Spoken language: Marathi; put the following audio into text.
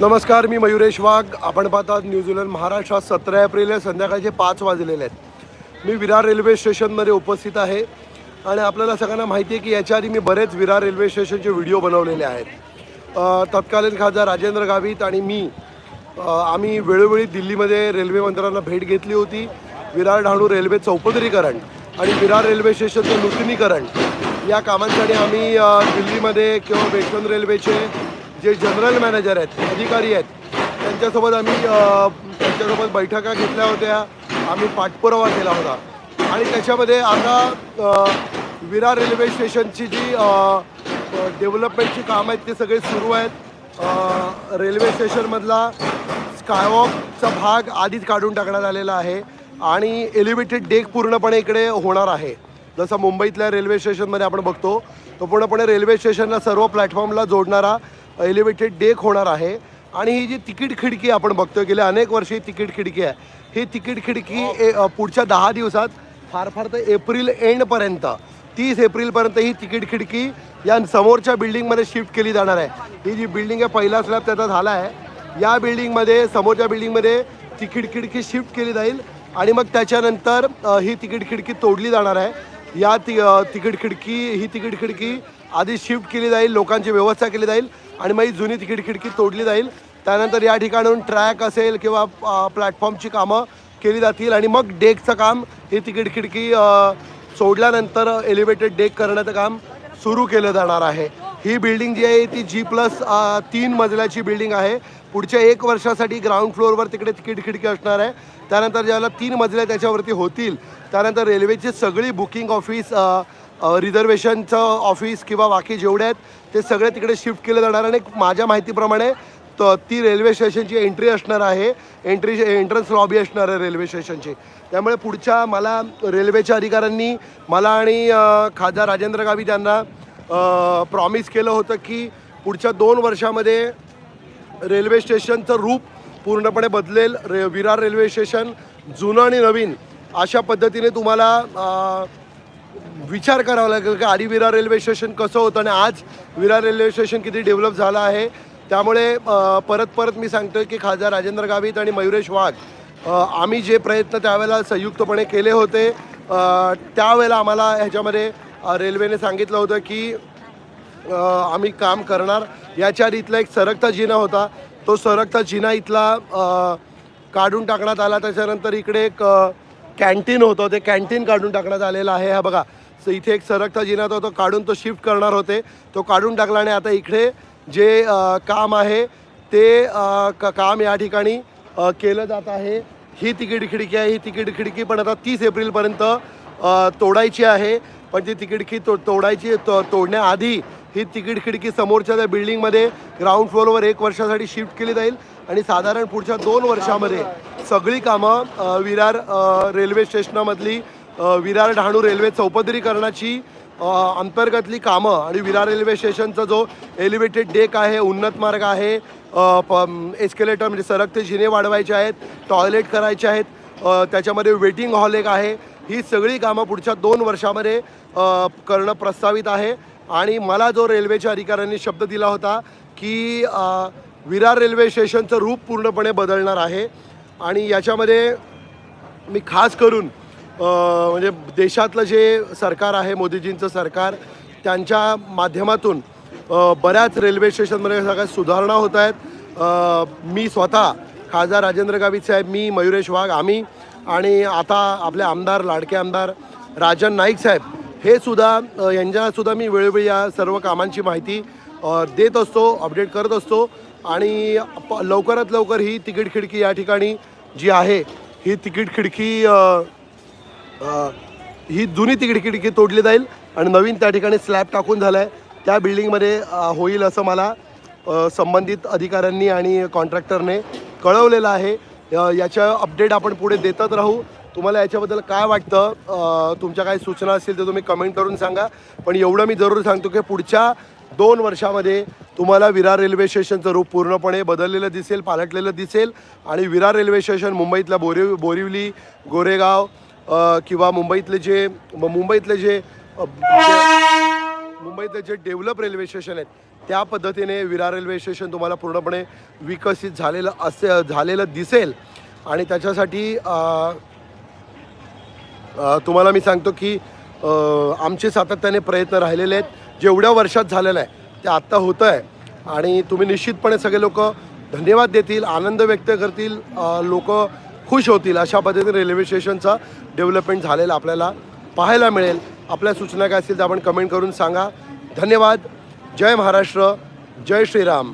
नमस्कार मी मयुरेश वाघ. आपण पाहतात न्यूझीलंड महाराष्ट्रात सतरा एप्रिल आहे संध्याकाळचे पाच वाजलेले आहेत. मी विरार रेल्वे स्टेशनमध्ये उपस्थित आहे आणि आपल्याला सगळ्यांना माहिती आहे की याच्या आधी मी बरेच विरार रेल्वे स्टेशनचे व्हिडिओ बनवलेले आहेत. तत्कालीन खासदार राजेंद्र गावित आणि मी आम्ही वेळोवेळी दिल्लीमध्ये रेल्वे मंत्र्यांना भेट घेतली होती. विरार डहाणू रेल्वे चौपदरीकरण आणि विरार रेल्वे स्टेशनचं नूतनीकरण या कामांसाठी आम्ही दिल्लीमध्ये किंवा वेस्टर्न रेल्वेचे जे जनरल मॅनेजर आहेत अधिकारी आहेत त्यांच्यासोबत आम्ही त्यांच्यासोबत बैठका घेतल्या होत्या. आम्ही पाठपुरावा केला होता. आणि त्याच्यामध्ये आता विरार रेल्वे स्टेशनची जी डेव्हलपमेंटची कामं आहेत ते सगळे सुरू आहेत. रेल्वे स्टेशनमधला स्कायवॉकचा भाग आधीच काढून टाकण्यात आलेला आहे. आणि एलिव्हेटेड डेक पूर्णपणे इकडे होणार आहे. जसं मुंबईतल्या रेल्वे स्टेशनमध्ये आपण बघतो तो पूर्णपणे रेल्वे स्टेशनला सर्व प्लॅटफॉर्मला जोडणारा एलिव्हेटेड डेक होणार आहे. आणि ही जी तिकीट खिडकी आपण बघतो गेल्या अनेक वर्षे ही तिकीट खिडकी आहे. ही तिकीट खिडकी ए- पुढच्या दहा दिवसात फार फार तर एप्रिल एंडपर्यंत तीस एप्रिलपर्यंत ही तिकीट खिडकी या समोरच्या बिल्डिंगमध्ये शिफ्ट केली जाणार आहे. ही जी बिल्डिंग आहे पहिला स्लॅब त्याचा झाला आहे. या बिल्डिंगमध्ये समोरच्या बिल्डिंगमध्ये तिकीट खिडकी शिफ्ट केली जाईल आणि मग त्याच्यानंतर ही तिकीट खिडकी तोडली जाणार आहे. या ति तिकीट खिडकी ही तिकीट खिडकी आधी शिफ्ट केली जाईल लोकांची व्यवस्था केली जाईल आणि मग ही जुनी तिकीट खिडकी तोडली जाईल. त्यानंतर या ठिकाणून ट्रॅक असेल किंवा प्लॅटफॉर्मची कामं केली जातील आणि मग डेकचं काम ही तिकीट खिडकी सोडल्यानंतर एलिव्हेटेड डेक करण्याचं काम सुरू केलं जाणार आहे. ही बिल्डिंग जी आहे ती जी प्लस तीन मजल्याची बिल्डिंग आहे. पुढच्या एक वर्षासाठी ग्राउंड फ्लोअरवर तिकडे तिकीट खिडकी असणार आहे. त्यानंतर ज्याला तीन मजल्या त्याच्यावरती होतील. त्यानंतर रेल्वेची सगळी बुकिंग ऑफिस रिझर्वेशनचं ऑफिस किंवा बाकी जेवढे आहेत ते सगळे तिकडे शिफ्ट केले जाणार. आणि माझ्या माहितीप्रमाणे त ती रेल्वे स्टेशनची एंट्री असणार आहे. एंट्री एंट्रन्स लॉबी असणार आहे रेल्वे स्टेशनची त्यामुळे पुढच्या मला रेल्वेच्या अधिकाऱ्यांनी मला आणि खासदार राजेंद्र गावित यांना प्रॉमिस केलं होतं की पुढच्या दोन वर्षामध्ये रेल्वे स्टेशनचं रूप पूर्णपणे बदलेल. रे विरार रेल्वे स्टेशन जुनं आणि नवीन अशा पद्धतीने तुम्हाला विचार करावा लागेल की आधी विरार रेल्वे स्टेशन कसं होतं आणि आज विरार रेल्वे स्टेशन किती डेव्हलप झालं आहे. त्यामुळे परत परत मी सांगतोय की खासदार राजेंद्र गावित आणि मयुरेश वाघ आम्ही जे प्रयत्न त्यावेळेला संयुक्तपणे केले होते त्यावेळेला आम्हाला ह्याच्यामध्ये रेल्वेने सांगितलं होतं की आम्ही काम करणार. याच्या आधी इथला एक सरकता जिना होता. तो सरकता जिना इथला काढून टाकण्यात आला. त्याच्यानंतर इकडे एक कॅन्टीन होतं. ते कॅन्टीन काढून टाकण्यात आलेलं आहे. हा बघा सो इथे एक सरकता जिना होता तो काढून तो शिफ्ट करणार होते. तो काढून टाकला आणि आता इकडे जे आ, काम आहे ते आ, क- काम या ठिकाणी केलं जात आहे. ही तिकीट खिडकी आहे ही तिकीट खिडकी पण आता तीस एप्रिलपर्यंत तोडायची आहे. पण ती तिकीट तो तोडायची तो तोडण्याआधी ही तिकीट खिडकी समोरच्या त्या बिल्डिंगमध्ये ग्राउंड फ्लोअरवर एक वर्षासाठी शिफ्ट केली जाईल. आणि साधारण पुढच्या दोन वर्षामध्ये सगळी कामं विरार रेल्वे स्टेशनामधली विरार डहाणू रेल्वे चौपदरीकरणाची अंतर्गतली कामं आणि विरार रेल्वे स्टेशनचा जो एलिव्हेटेड डेक आहे उन्नत मार्ग आहे एस्केलेटर म्हणजे सरकते जिने वाढवायचे आहेत टॉयलेट करायचे आहेत त्याच्यामध्ये वेटिंग हॉल एक आहे. ही सगळी कामं पुढच्या दोन वर्षामध्ये करणं प्रस्तावित आहे. आणि मला जो रेल्वेच्या अधिकाऱ्यांनी शब्द दिला होता की विरार रेल्वे स्टेशनचं रूप पूर्णपणे बदलणार आहे. आणि याच्यामध्ये मी खास करून म्हणजे देशातलं जे सरकार आहे मोदीजींचं सरकार त्यांच्या माध्यमातून बऱ्याच रेल्वे स्टेशनमध्ये सगळ्या सुधारणा होत आहेत. मी स्वतः खासदार राजेंद्र गावित साहेब मी मयुरेश वाघ आम्ही आणि आता आपले आमदार लाडके आमदार राजन नाईक साहेब हे सुद्धा यांच्यासुद्धा मी वेळोवेळी या सर्व कामांची माहिती देत असतो अपडेट करत असतो आणि लवकरात लवकर ही तिकीट खिडकी या ठिकाणी जी आहे ही तिकीट खिडकी ही जुनी तिकीट खिडकी तोडली जाईल आणि नवीन त्या ठिकाणी स्लॅब टाकून झालं आहे त्या बिल्डिंगमध्ये होईल असं मला संबंधित अधिकाऱ्यांनी आणि कॉन्ट्रॅक्टरने कळवलेलं आहे. याच्या अपडेट आपण पुढे देतच राहू. तुम्हाला याच्याबद्दल काय वाटतं? तुमच्या काही सूचना असतील तर तुम्ही कमेंट करून सांगा. पण एवढं मी जरूर सांगतो की पुढच्या दोन वर्षामध्ये तुम्हाला विरार रेल्वे स्टेशनचं रूप पूर्णपणे बदललेलं दिसेल पालटलेलं दिसेल. आणि विरार रेल्वे स्टेशन मुंबईतल्या बोरिव बोरिवली गोरेगाव किंवा मुंबईतले जे मुंबईतले जे मुंबईतले जे डेव्हलप रेल्वे स्टेशन आहेत त्या पद्धतीने विरार रेल्वे स्टेशन तुम्हाला पूर्णपणे विकसित झालेलं असे झालेलं दिसेल. आणि त्याच्यासाठी तुम्हाला मी सांगतो की आमचे सातत्याने प्रयत्न राहिलेले आहेत. जेवढ्या वर्षात झालेलं आहे ते आत्ता होतं आहे आणि तुम्ही निश्चितपणे सगळे लोक धन्यवाद देतील आनंद व्यक्त करतील लोक खुश होतील अशा पद्धतीने रेल्वे स्टेशनचं डेव्हलपमेंट झालेलं आपल्याला पाहायला मिळेल. आपल्या सूचना काय असतील तर आपण कमेंट करून सांगा. धन्यवाद. जय महाराष्ट्र. जय श्रीराम.